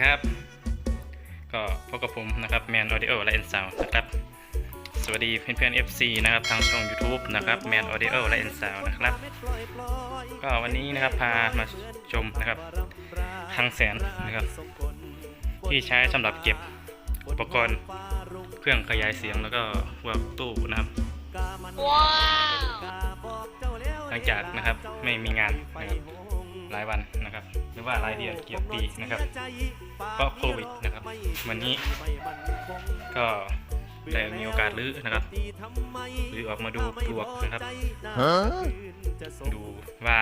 ครับ ก็พบกับผมนะครับแมนออดิโอและเอ็นซาวนะครับ สวัสดีเพื่อนๆ FC นะครับทางช่อง YouTube นะครับแมนออดิโอและเอ็นซาวนะครับ ก็วันนี้นะครับพามาชมนะครับคลังแสนนะครับ ที่ใช้สำหรับเก็บอุปกรณ์เครื่องขยายเสียงแล้วก็พวกตู้นะครับว้าวหลังจากนะครับไม่มีงานนะครับ หลายวันนะครับ หรือว่าหลายเดือนเกี่ยวปีนะครับเพราะโควิดนะครับ วันนี้ก็ได้มีโอกาสลื้อนะครับหรือออกมาดูปลวกนะครับดูว่า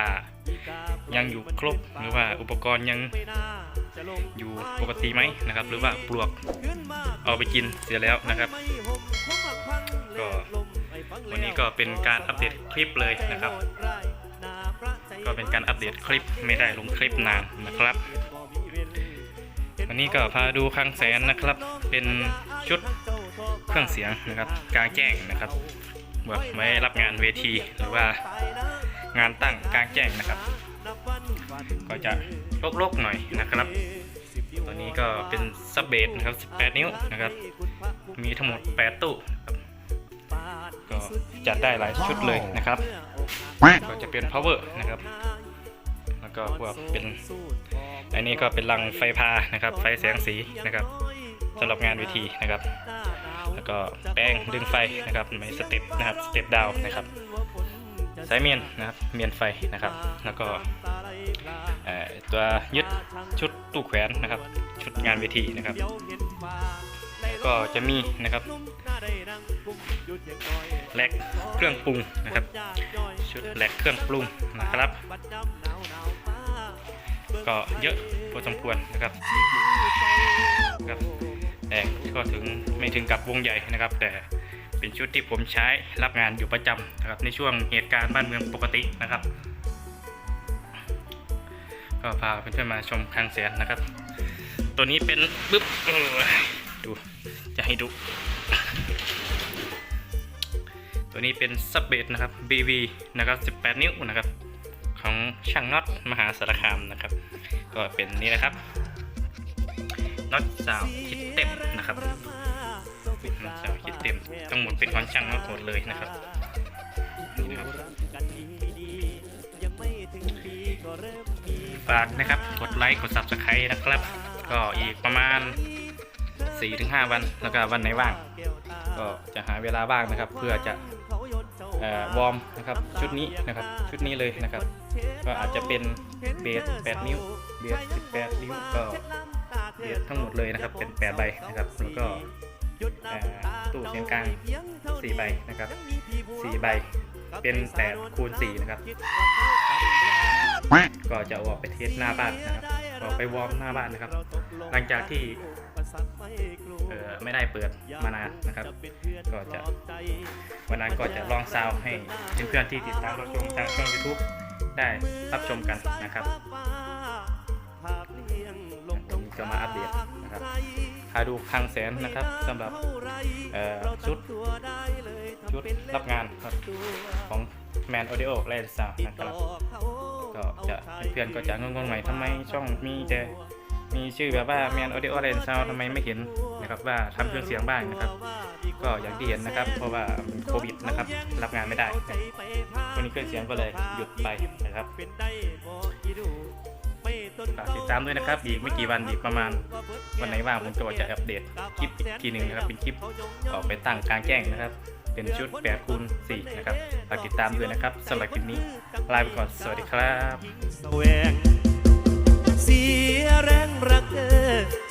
ยังอยู่ครบหรือว่าอุปกรณ์ยังอยู่ปกติไหมนะครับ หรือว่าปลวกเอาไปกินเสียแล้วนะครับก็วันนี้ก็เป็นการอัปเดตคลิปเลยนะครับ ก็เป็นการอัปเดตคลิปไม่ได้ลงคลิปนานนะครับ วันนี้ก็พาดูคลังแสนนะครับ เป็นชุดเครื่องเสียงนะครับกลางแจ้งนะครับแบบไว้รับงานเวทีหรือว่างานตั้งกลางแจ้งนะครับ ก็จะโลกๆหน่อยนะครับตัวนี้ก็เป็นซับเบสนะครับ 18 นิ้วนะครับ มีทั้งหมด 8 ตู้ก็จัดได้หลายชุดเลยนะครับ ก็จะเป็น power นะครับ แล้วก็พวกเป็น อันนี้ก็เป็นลังไฟพานะครับ ไฟแสงสีนะครับสำหรับงานเวทีนะครับ แล้วก็แป้งดึงไฟนะครับไม่สเต็ปนะครับสเต็ปดาวนะครับสายเมียนนะครับเมียนไฟนะครับ แล้วก็ตัวยึดชุดตู้แขวนนะครับ ชุดงานเวทีนะครับ ก็จะมีนะครับแลกเครื่องปรุงนะครับ ชุดแลกเครื่องปรุงนะครับ ก็เยอะพอสมควรนะครับครับแต่ก็ถึงไม่ถึงกับวงใหญ่นะครับ แต่เป็นชุดที่ผมใช้รับงานอยู่ประจำนะครับในช่วงเหตุการณ์บ้านเมืองปกตินะครับ ก็พาเพื่อนๆมาชมคลังแสนนะครับ ตัวนี้เป็นปึ๊บ ดู จะให้ดู ตัวนี้เป็นซับเบสนะครับ BV นะครับ18 นิ้วนะครับ ของช่างน็อตมหาสารคามนะครับ ก็เป็นนี่นะครับน็อตสาวคิดเต็มนะครับน็อตสาวคิดเต็มทั้งหมดเป็นของช่างน็อตหมดเลยนะครับนี่นะครับฝากนะครับ กดไลค์ กด subscribe นะครับ ก็อีกประมาณ 4-5 วัน แล้วก็วันไหนว่าง ก็จะหาเวลาว่างนะครับ เพื่อจะวอร์มนะครับชุดนี้นะครับชุดนี้เลยนะครับ ก็อาจจะเป็นเบส8 นิ้วเบส18 นิ้วก็เบสทั้งหมดเลยนะครับเป็น8ใบนะครับแล้วก็ตู้เสียงกลาง4ใบนะครับ4ใบเป็น8คูณ4นะครับ ก็จะออกไปเทสหน้าบ้านนะครับ ออกไปวอร์มหน้าบ้านนะครับ หลังจากที่เอ่อไม่ได้เปิดมานานนะครับ ก็จะวันนั้นก็จะลองซาวด์ให้เพื่อนๆที่ติดตามรับชมทางช่อง YouTube ได้รับชมกันนะครับวันนี้ก็มาอัปเดตนะครับพาดูคลังแสนนะครับสำหรับเอ่อชุดชุดรับงานครับของ Man Audio และ Sound นะครับ ก็จะเพื่อนก็จะงงๆหน่อยทำไมช่องมีแต่มีชื่อแบบว่า Man Audio Lens Sound ทำไมไม่เห็นนะครับว่าทำเครื่องเสียงบ้างนะครับ ก็อย่างที่เห็นนะครับ เพราะว่ามันโควิดนะครับรับงานไม่ได้วันนี้เครื่องเสียงก็เลยหยุดไปนะครับฝากติดตามด้วยนะครับ อีกไม่กี่วันอีกประมาณ วันไหนว่างผมก็จะอัปเดตคลิปอีกทีหนึ่งนะครับ เป็นคลิปออกไปตั้งกลางแจ้งนะครับ เป็นชุด8คูณ4นะครับฝากติดตามด้วยนะครับสำหรับคลิปนี้ลาไปก่อนสวัสดีครับเสียแรงรักเธอ